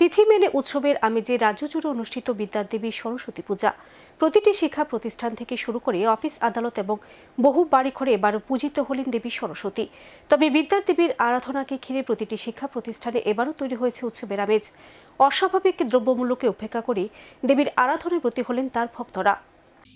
তিথি মেনে উৎসবের আমেজে রাজ্য জুড়ে অনুষ্ঠিত বিদ্যাদেবী সরস্বতী পূজা। প্রতিটি শিক্ষা প্রতিষ্ঠান থেকে শুরু করে অফিস আদালত এবং বহু বাড়ি ঘরে এবারও পূজিত হলেন দেবী সরস্বতী। তবে বিদ্যার দেবীর আরাধনাকে ঘিরে প্রতিটি শিক্ষা প্রতিষ্ঠানে এবারও তৈরি হয়েছে উৎসবের আমেজ। অস্বাভাবিক দ্রব্যমূল্যকে উপেক্ষা করে দেবীর আরাধনায় প্রতি হলেন তার ভক্তরা।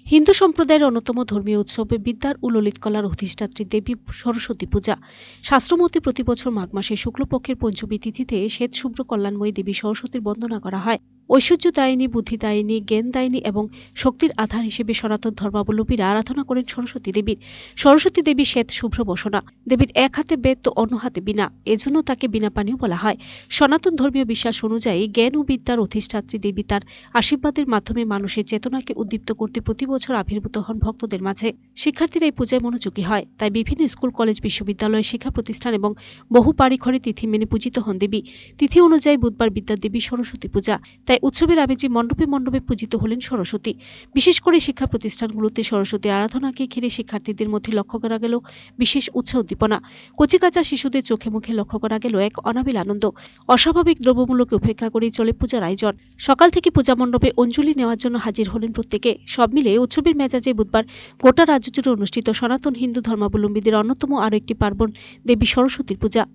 হিন্দু সম্প্রদায়ের অন্যতম ধর্মীয় উৎসবে বিদ্যার উললিত ললিত কলার অধিষ্ঠাত্রী দেবী সরস্বতী পূজা। শাস্ত্রমতে প্রতি বছর মাঘ মাসে শুক্লপক্ষের পঞ্চমী তিথিতে শ্বেত শুভ্র কল্যাণময়ী দেবী সরস্বতীর বন্দনা করা হয়। ঐশ্বর্যদায়িনী বুদ্ধিদায়িনী জ্ঞানদায়িনী এবং শক্তির আধার হিসেবে সনাতন ধর্মাবলম্বীরা আরাধনা করেন সরস্বতী দেবীর। সরস্বতী দেবী শ্বেত শুভ্র বসনা, দেবীর এক হাতে বেদ তো অন্য হাতে বিনা এজন্য তাকে বিনা পানীয় বলা হয়। সনাতন ধর্মীয় বিশ্বাস অনুযায়ী জ্ঞান ও বিদ্যার অধিষ্ঠাত্রী দেবী তার আশীর্বাদের মাধ্যমে মানুষের চেতনাকে উদ্দীপ্ত করতে প্রতি বছর আবির্ভূত হন ভক্তদের মাঝে। শিক্ষার্থীরা এই পূজায় মনোযোগী হয়, তাই বিভিন্ন স্কুল, কলেজ, বিশ্ববিদ্যালয় শিক্ষা প্রতিষ্ঠান এবং বহু ঘরে তিথি মেনে পূজিত হন দেবী। তিথি অনুযায়ী বুধবার বিদ্যা দেবী সরস্বতী পূজা, তাই উৎসবের আমেজে মণ্ডপে মণ্ডপে পূজিত হলেন সরস্বতী। বিশেষ করে শিক্ষা প্রতিষ্ঠানগুলোতে সরস্বতী আরাধনাকে ঘিরে শিক্ষার্থীদের মধ্যে লক্ষ্য করা গেল বিশেষ উৎসাহ উদ্দীপনা। কচিকাচা শিশুদের চোখে মুখে লক্ষ্য করা গেল এক অনাবিল আনন্দ। অস্বাভাবিক দ্রব্যমূল্যকে উপেক্ষা করেই চলে পূজার আয়োজন। সকাল থেকে পূজা মণ্ডপে অঞ্জলি নেওয়ার জন্য হাজির হলেন প্রত্যেকে। সব মিলে উৎসবের মেজাজে বুধবার গোটা রাজ্য জুড়ে অনুষ্ঠিত সনাতন হিন্দু ধর্মাবলম্বীদের অন্যতম আরও একটি পার্বণ, দেবী সরস্বতীর পূজা।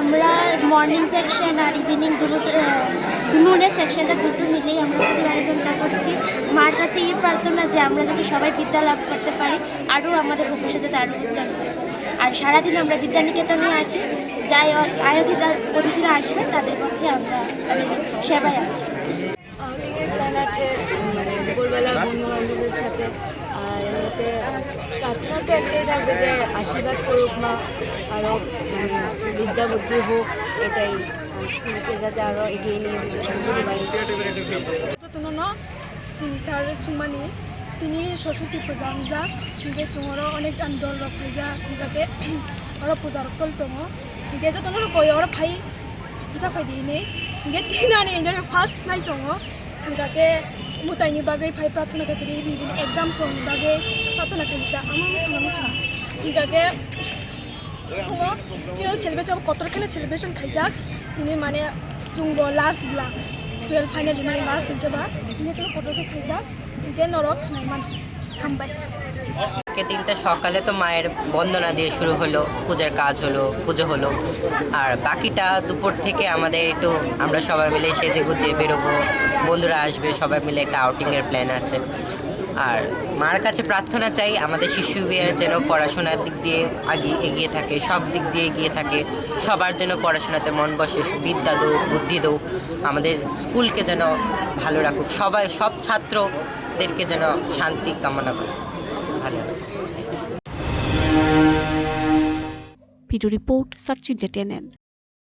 আমরা মর্নিং সেকশন আর ইভিনিং দুটো নুনের সেকশনটা দুটো মিলেই আমরা পুজোর আয়োজনটা করছি। মার কাছে এই প্রার্থনা যে আমরা যাতে সবাই বিদ্যা লাভ করতে পারি, আরও আমাদের ভবিষ্যতে আরও উজ্জ্বল আর সারাদিন আমরা বিদ্যানিকেতনে আসি যাই আয়োধিতা অতিথিরা আসবে, তাদের পক্ষে আমরা সেবায় আছি। প্ল্যান আছে মানে দুপুরবেলা বন্ধু বান্ধবের সাথে, আর এমনিতে প্রার্থনা তো একটাই থাকবে যে আশীর্বাদ করুক মা আরও মানে বিদ্যা বুদ্ধি হোক, এটাই। স্কুলকে যাতে আরও এগিয়ে নিয়ে তিনি স্যার সুমানি, তিনি সরস্বতী পূজা আমজা কিন্তু চুমরও অনেক গান দল পূজা কিন্তু ওরা পূজা চল দম কিন্তু যতন কই ওরা ভাই পূজা ফাই দিই নেই কিন্তু তিন আনে ফার্স্ট নাই দম কিন্তু মুতাইনি বাকে ফাই প্রার্থনা থাকি নিজে এক্সাম সঙ্গে বাকে প্রার্থনা খাতিরে আমার মিশন মুচা ইনকাকে চিনো সেলিব্রেশন কতখানে সেলিব্রেশন খাইজাক তিনি মানে চুংব লাস্ট ব্লা টুয়েলভ ফাইনাল মানে লাস্ট ইনকেবা ইনে তো খাই যাক ইনকে নরক নাইমান হামবাই আজকে দিনটা সকালে তো মায়ের বন্দনা দিয়ে শুরু হলো, পূজার কাজ হলো, পুজো হলো। আর বাকিটা দুপুর থেকে আমাদের একটু আমরা সবাই মিলে সেজে গুজে বেরোবো, বন্ধুরা আসবে, সবাই মিলে একটা আউটিংয়ের প্ল্যান আছে। আর মার কাছে প্রার্থনা চাই, আমাদের শিশু বিয়ে যেন পড়াশোনার দিক দিয়ে আগে এগিয়ে থাকে, সব দিক দিয়ে এগিয়ে থাকে, সবার যেন পড়াশোনাতে মন বসে, বিদ্যা দৌক বুদ্ধি দৌক আমাদের স্কুলকে যেন ভালো রাখুক, সবাই, সব ছাত্রদেরকে যেন শান্তি কামনা করে ভালো। Video report search entertainment